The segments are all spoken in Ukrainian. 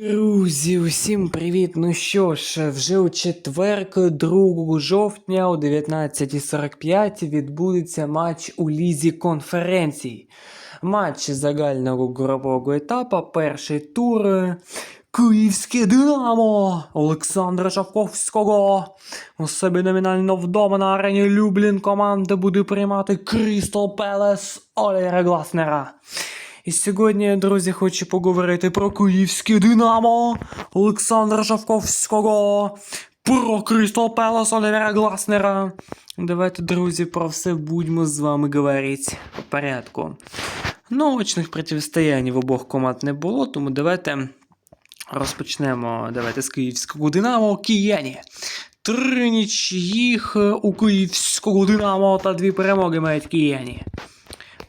Друзі, усім привіт! Ну що ж, вже у четверг, 2 жовтня о 19.45 відбудеться матч у лізі конференцій. Матч загального групового етапу, перший тур. е, Київське Динамо Олександра Шавковського. У себе номінально вдома на арені Люблін команда буде приймати Крістал Пелес Олєра Гласнера. І сьогодні, друзі, хочу поговорити про київське Динамо Олександра Шавковського, про Крістал Пелес Олівера Гласнера. Давайте, друзі, про все будемо з вами говорити по порядку. Ну, очних протистоянь в обох команд не було, тому давайте розпочнемо давайте з київського Динамо Кияні. Три нічиїх у київського Динамо та дві перемоги мають кияні.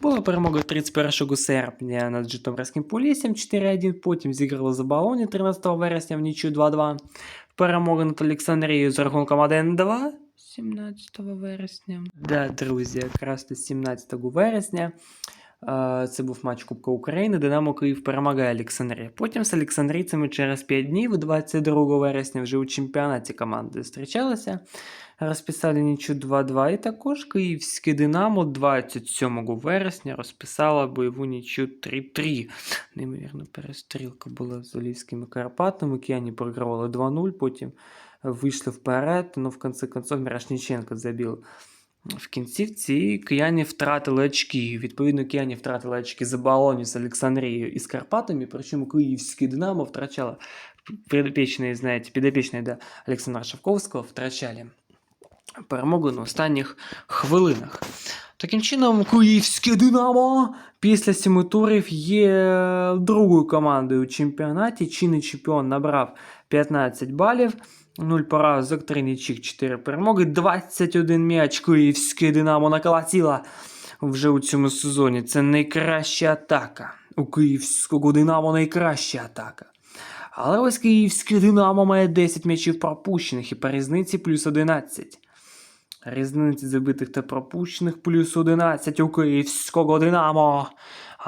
Була перемога 31 серпня над Житомирським Поліссям 4-1, потім зіграли за балоні 13 вересня в нічю 2-2. Перемога над Олександрією з рахунком 1-2 17 вересня. Да, друзі, якраз 17 вересня. Це був матч Кубка України. Динамо Київ перемагає Олександрія. Потім з Олександрійцями через 5 днів, 22 вересня, вже у чемпіонаті команди зустрічалися. Розписали нічу 2-2. І також київське Динамо 27 вересня розписала бойову нічю 3-3. Неймовірно, перестрілка була з Олівськими Карпатами. Кияні програвали 2-0, потім вийшли вперед. Ну, в кінці концов, Мірошніченко забив в кінцівці. Кияні втратили очки. Відповідно, кияні втратили очки за балоні з Олександрією і з Карпатами. Причому київське Динамо втрачало підопічний, знаєте, підопічний да, Олександра Шавковського втрачали перемогу на останніх хвилинах. Таким чином, київське Динамо після сіми турів є другою командою у чемпіонаті. Чинний чемпіон набрав 15 балів, 0 поразок, 3 нічик, 4 перемоги, 21 м'яч київське Динамо наколотіло вже у цьому сезоні. Це найкраща атака. У київського Динамо найкраща атака. Але ось київське Динамо має 10 м'ячів пропущених і по різниці плюс 11. Різниці забитих та пропущених плюс 11 у київського Динамо.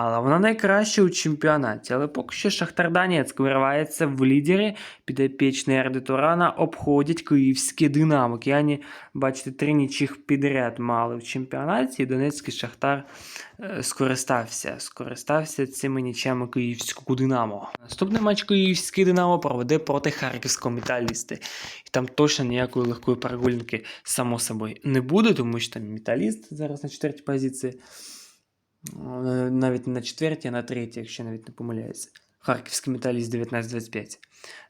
Але вона найкраща у чемпіонаті. Але поки що Шахтар Донецьк виривається в лідері. Підопічний Ерди Турана обходять київське Динамо. Кияні, бачите, три нічих підряд мали в чемпіонаті. І Донецький Шахтар е, скористався. Скористався цими нічами київського Динамо. Наступний матч київський Динамо проведе проти харківського металісти. І там точно ніякої легкої прогулянки, само собою, не буде, тому що там металіст зараз на четвертій позиції. Е, Навіть не на четвертій, а на третій, якщо навіть не помиляюся. Харківський металіст 19-25.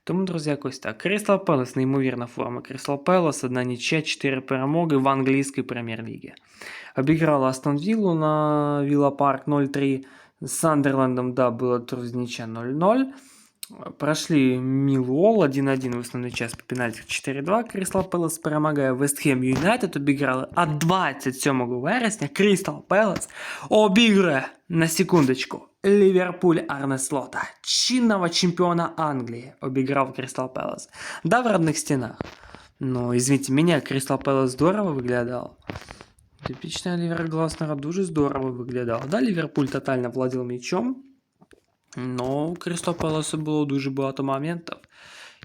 Тому, друзі, якось так. Крістал Пелес, неймовірна форма. Крістал Пелес, одна нічия, 4 перемоги в англійській прем'єр-лігі. Обіграла Астон Віллу на Вілла Парк 0-3. З Сандерлендом, да, була друзі, нічия 0-0. Прошли Мілуол 1-1 в основний час по пенальтах 4-2. Крістал Пелес перемагає Вестхем Юнайтед. Обіграли. А 27 вересня Крістал Пелес обіграє на секундочку. Ліверпуль Арне Слота, чинного чемпіона Англії, обіграв Крістал Пелес. Да, в родных стенах. Но, извините меня, Крістал Пелес здорово виглядав. Типічний Лівер Гласнера дуже здорово виглядав. Да, Ліверпуль тотально владів м'ячом. Но у Кристал Пэласа было дуже багато моментов.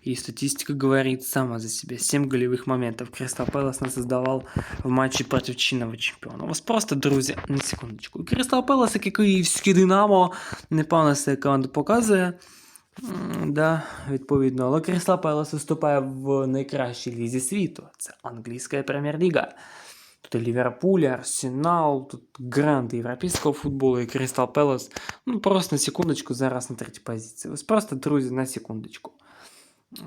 И статистика говорит сама за себя. 7 голевых моментов Кристал Пэлас не создавал в матчі проти чинного чемпіона. У вас просто, друзі, на секундочку. Кристал Пэлас, як і київський Динамо, непевно себе команду показує. М, Да, відповідно. Але Кристал Пэлас виступає в найкращій лізі світу. Це англійська прем'єр-ліга. Тут і Ліверпуль, і Арсенал, тут гранди європейського футболу і Кристал Пелес. Ну, просто на секундочку зараз на третій позиції. Ось просто, друзі, на секундочку.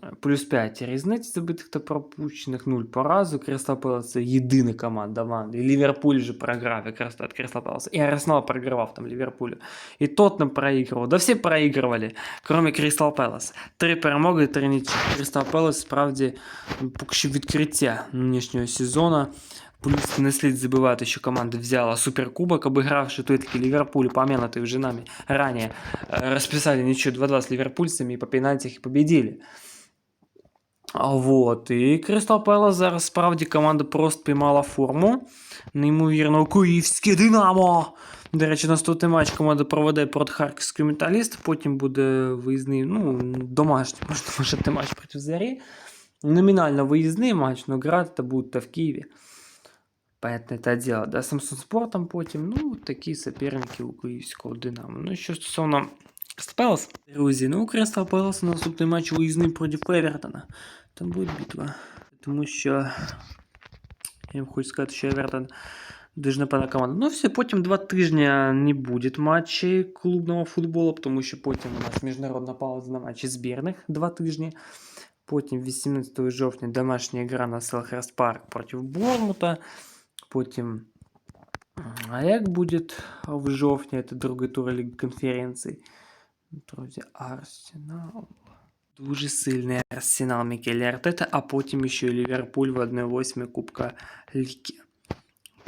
Е, Плюс 5 різниць забитих та пропущених, 0 поразок. Кристал Пелес це єдина команда в Англії. Ліверпуль вже програв якраз від Кристал Пелеса. І Арсенал програвав там Ліверпулю. І Тоттенham проігрував. Да всі проігрували, крім Кристал Пелес. Три перемоги, три нічі. Кристал Пелес справді поки що відкриття нинішнього сезону. Плюс не слід забувати, що команда взяла суперкубок, обігравши той Ліверпуль, помянутый вже нами ранее. Э, Расписали ничего 2-2 с ливерпульцами и по пенальтях и победили. Вот. І Кристал Пелес зараз справді команда просто піймала форму. Неймовірно, київське Динамо. До речі, наступний матч команда проведе проти Харківський металіст, потім буде виїзний, ну, домашній, можна вважати матч проти Зарі. Номінально виїзний матч, но грати буде в Києві. Понятно, это дело. Да, Samsung Спортом потім, ну, такі суперники у Київського Динамо. Ну, і що стосовно Crystal Palace, друзі, ну, у Crystal Palace наступний матч виїзний проти Евертона. Там буде битва. Тому що я вам хочу сказати, що Евертон дуже непевна команда. Ну, все, потім два тижні не буде матчей клубного футболу, тому що потім у нас міжнародна пауза на матчі збірних два тижні. Потім 18 жовтня домашня гра на Селхерст Парк проти Бормута. Потім. А як буде в жовтні, це другий тур Ліги конференцій. Друзі, Арсенал. Дуже сильний Арсенал Мікелі Артета, а потім ще й Ліверпуль в 1-8 Кубка Ліги.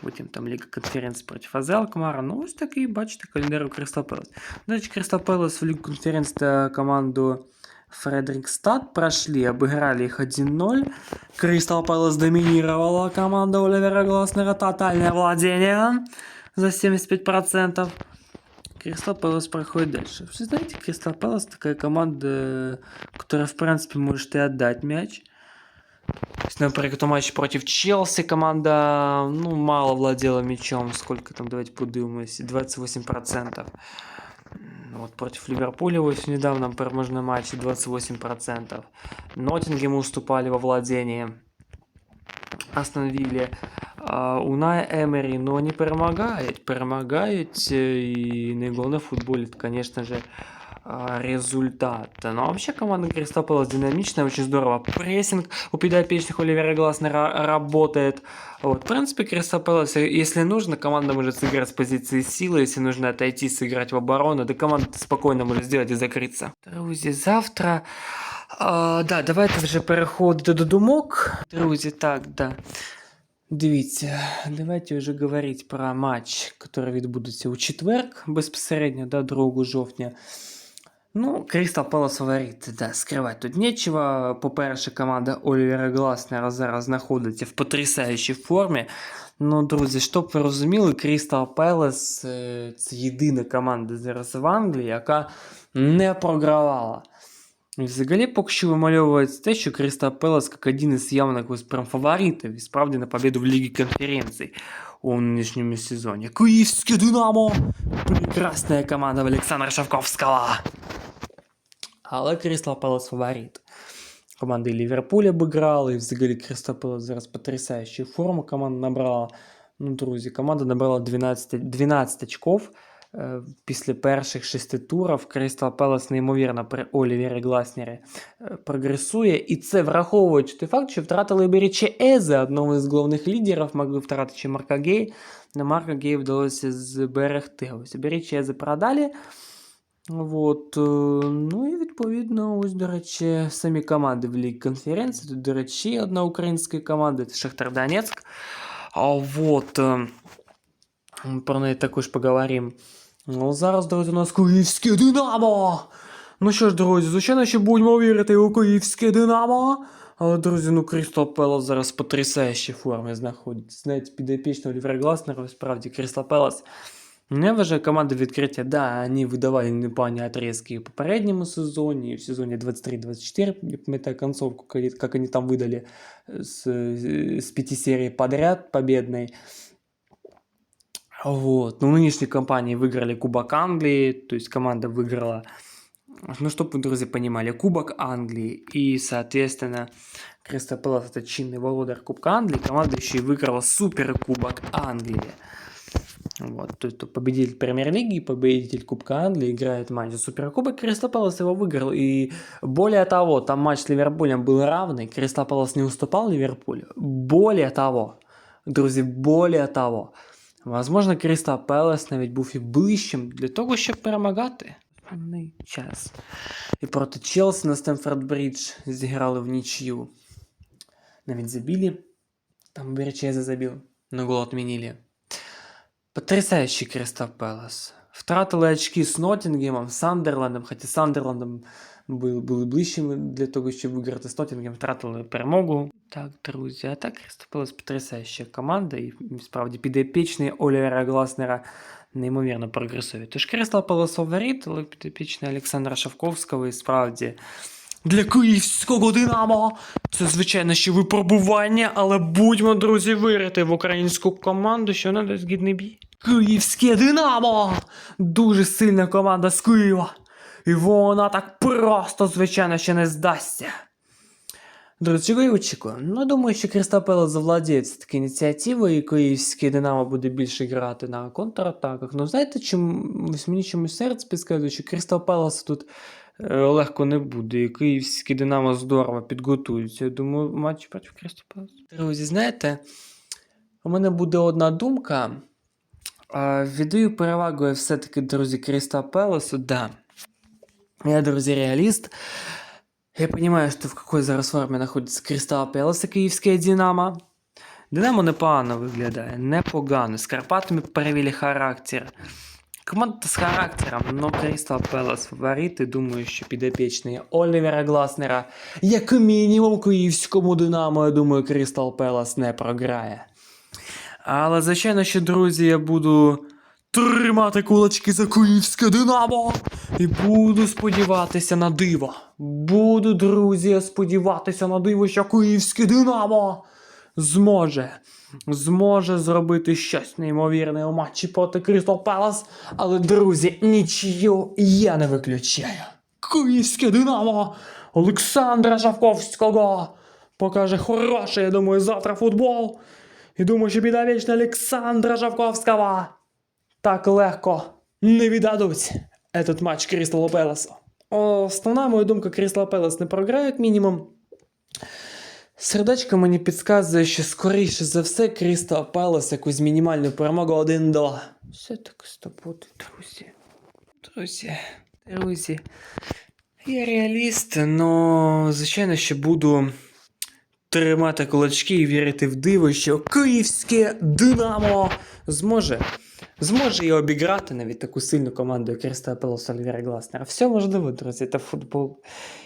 Потім там Ліга конференції проти Азелкмара. Ну, ось такий, бачите, календар у Кристал Пелес. До речі, Кристал Пелес в Лігу конференції та команду Фредерикстад прошли, обыграли их 1-0. Кристал Пэлас доминировала команда Оливера Гласнера. Тотальное владение за 75%. Кристал Пэлас проходит дальше. Вы знаете, Кристал Пэлас такая команда, которая, в принципе, может и отдать мяч. Например, кто матч против Челси команда, ну, мало владела мячом. Сколько там, давайте подумаем, 28%. М, Вот против Ливерпуля в недавно в переможном матче 28%. Ноттингему уступали во владении. Остановили. Унай Эмери, но не перемагають. Перемагають, і найголовніше в футболі, це, конечно же, результат. Но вообще команда Кристал Пэлас динамичная, очень здорово. Прессинг у подопечных Оливера Гласнера работает. Вот, в принципе, Кристал Пэлас, э, если нужно, команда может сыграть с позиции силы, если нужно отойти, сыграть в оборону, то команда спокойно может сделать и закрыться. Друзі, завтра... А, да, давайте вже переходити до думок. Друзі, так, да. Дивіться, давайте вже говорити про матч, який відбудеться у четверг, безпосередньо, да, 2 жовтня. Ну, Кристал Палас фаворит, да, скривати тут нечего. По-перше, команда Олівера Гласнера зараз знаходиться в потрясаючій формі. Ну, друзі, щоб ви розуміли, Крістал Пелес е, це єдина команда зараз в Англії, яка не програвала. І взагалі поки що вимальовується те, що Крістал Пелес як один із явних ось прям фаворитів і справді на победу в Лігі конференцій у нинішньому сезоні. Київське Динамо! Прекрасна команда Олександра Шавковського! Але Крістал Пелес фаворит. Команди Ліверпуль обіграли, і взагалі Крістал Пелес зараз потрясаючу форму команда набрала. Ну, друзі, команда набрала 12, 12 очков е, після перших шести турів. Крістал Пелес неймовірно при Олівері Гласнері е, прогресує. І це враховуючи той факт, що втратили Беріче Езе, одного із головних лідерів, могли втратити Марка Гей. Но Марка Гей вдалося зберегти. Ось Беріче Езе продали. Вот, е, ну і відповідно, ось, до речі, самі команди в лігі конференції. Тут, до речі, одна українська команда, це Шахтар Донецьк. А вот, е, про неї також поговоримо. Ну, зараз, друзі, у нас Київське Динамо! Ну що ж, друзі, звичайно, що будемо вірити у Київське Динамо. Але, друзі, ну Крістал Пелос зараз в потрясаючій формі знаходиться. Знаєте, підопічного Лівера Гласнера, справді, Крістал Пелос Ну, я вважаю команду відкриття, да, вони видавали непогані отрезки в попередньому сезоні, в сезоні 23-24, я пам'ятаю концовку, коли- как они там выдали с, с пяти серий подряд победной. Вот. Ну, нынешней компании выиграли Кубок Англии, то есть команда выиграла, ну, чтобы вы, друзья, понимали, Кубок Англии и, соответственно, Кристал Пэлас это чинный володар Кубка Англии, команда еще и выиграла Суперкубок Англии. Вот, то есть то победитель премьер-лиги и победитель Кубка Англии играет матч за Суперкубок. Кристал Пэлас его выиграл. И более того, там матч с Ливерпулем был равный. Кристал Пэлас не уступал Ливерпулю. Более того, друзі, более того, возможно, Кристал Пэлас навіть був і ближчим для того, щоб перемагати. Певний час. І проти Челсі на Стемфорд Бридж зіграли в нічию. Навіть забили. Там Берчезе забил, но гол отменили. Потрясающий Кристал Пэлас. Втратили очки з Ноттінгемом, Сандерландом, хоча Сандерландом були, були ближчими для того, щоб виграти з Ноттінгем, втратили перемогу. Так, друзі, а так Кристал Пэлас потрясаюча команда, і справді підопічний Олівера Гласнера неймовірно прогресують. Тож Кристал Пелес фаворит, але підопічний Олександра Шавковського і справді. Для київського Динамо це звичайно ще випробування, але будьмо, друзі, вірити в українську команду, що вона дасть гідний бій. Київське Динамо! Дуже сильна команда з Києва. І вона так просто, звичайно, ще не здасться. Друзі, чого я очікую? Ну, думаю, що Кристал Пелес завладіє все-таки ініціативою, і київське Динамо буде більше грати на контратаках. Ну, знаєте, чим ось мені чомусь серце підказує, що Кристал Пелес тут легко не буде, і київське Динамо здорово підготується. Я думаю, матч проти Кристал Пелес. Друзі, знаєте, у мене буде одна думка. Е, Віддаю перевагу я все-таки, друзі, Кристал Пелесу, да. Я, друзі, реалист. Я понимаю, что в какой зараз формі знаходиться Кристал Пелес і київське Динамо. Динамо непогано виглядає, непогано. З Карпатами перевели характер. Команда з характером, но Кристал Пелес фаворит, і думаю, що підопічний Олівера Гласнера, як мінімум київському Динамо, я думаю, Кристал Пелес не програє. Але, звичайно, що, друзі, я буду тримати кулачки за київське Динамо і буду сподіватися на диво. Буду, друзі, сподіватися на диво, що київське Динамо зможе. Зможе зробити щось неймовірне у матчі проти Крістал Пелес. Але, друзі, нічию я не виключаю. Київське Динамо Олександра Шавковського покаже хороший, я думаю, завтра футбол. І думаю, що підавічна Олександра Жавковського так легко не віддадуть этот матч Крісталу Пелесу. Основна моя думка, Крістал Пелес не програє, як мінімум. Сердечко мені підказує, що скоріше за все Крістал Пелес якусь мінімальну перемогу 1-2. Все так стопути, друзі. Друзі, друзі. Я реаліст, но звичайно, що буду тримати кулачки і вірити в диво, що київське Динамо зможе. Зможе і обіграти навіть таку сильну команду, як Кристал Пелос Ольвера Гласнера. Все можливо, друзі, це футбол.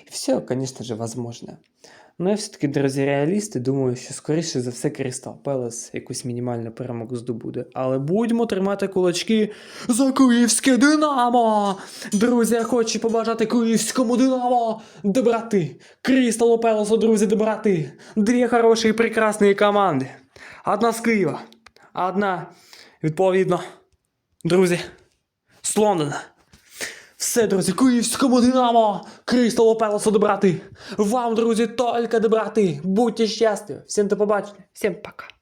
Все, звісно ж, возможно. Ну, я все-таки, друзі, реалісти, думаю, що скоріше за все Кристал Пелес якусь мінімальну перемогу здобуде. Але будьмо тримати кулачки за київське Динамо! Друзі, я хочу побажати київському Динамо доброти. Кристалу Пелесу, друзі, доброти. Дві хороші і прекрасні команди. Одна з Києва, одна, відповідно, друзі, з Лондона. Все, друзі, київському Динамо, Кристалу Пелосу добрати! Вам, друзі, тільки добрати! Будьте щасливі. Всім до побачення. Всім пока.